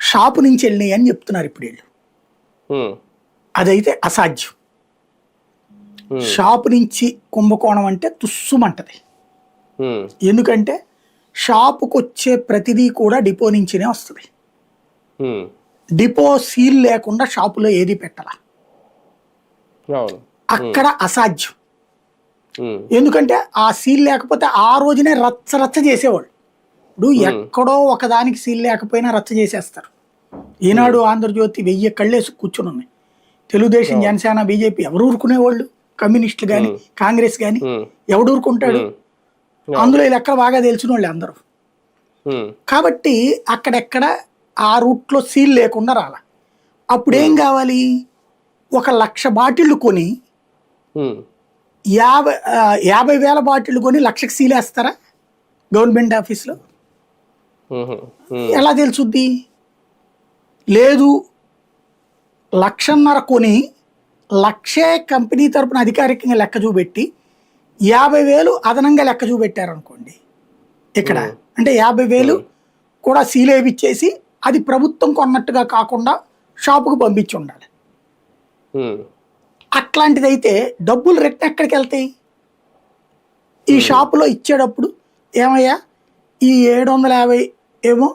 Shop నుంచి వెళ్ళినాయి అని చెప్తున్నారు ఇప్పుడు వీళ్ళు. అదైతే అసాధ్యం. షాపు నుంచి కుంభకోణం అంటే తుస్సుమంటది. ఉమ్, ఎందుకంటే షాపుకు వచ్చే ప్రతిదీ కూడా డిపో నుంచినే వస్తుంది. డిపో సీల్ లేకుండా షాపులో ఏది పెట్టాల. అక్కడ అసాధ్యం. ఎందుకంటే ఆ సీల్ లేకపోతే ఆ రోజునే రచ్చ రచ్చ చేసేవాళ్ళు. ఇప్పుడు ఎక్కడో ఒకదానికి సీల్ లేకపోయినా రచ్చ చేసేస్తారు. ఈనాడు ఆంధ్రజ్యోతి వెయ్యి కళ్ళేసి కూర్చుని ఉన్నాయి తెలుగుదేశం జనసేన బీజేపీ ఎవరు ఊరుకునేవాళ్ళు కమ్యూనిస్టులు కానీ కాంగ్రెస్ కానీ ఎవడు ఊరుకుంటాడు? అందులో ఈ లెక్కలు బాగా తెలిసిన వాళ్ళు అందరూ. కాబట్టి అక్కడెక్కడ ఆ రూట్లో సీల్ లేకుండా రాల. అప్పుడు ఏం కావాలి? ఒక లక్ష బాటిళ్ళు కొని యాభై యాభై వేల బాటిళ్ళు కొని లక్షకి సీల్ వేస్తారా గవర్నమెంట్ ఆఫీస్లో? ఎలా తెలుసుద్ది? లేదు లక్షన్నర కొని లక్షే కంపెనీ తరపున అధికారికంగా లెక్క చూపెట్టి యాభై వేలు అదనంగా లెక్క చూపెట్టారనుకోండి. ఇక్కడ అంటే యాభై వేలు కూడా సీల్ వేయించేసి అది ప్రభుత్వం కొన్నట్టుగా కాకుండా షాపుకు పంపించి ఉండాలి. అట్లాంటిదైతే డబ్బులు రిటర్న్ ఎక్కడికి వెళ్తాయి ఈ షాపులో ఇచ్చేటప్పుడు ఏమయ్యా? ఈ ఏడు వందల యాభై ఏమో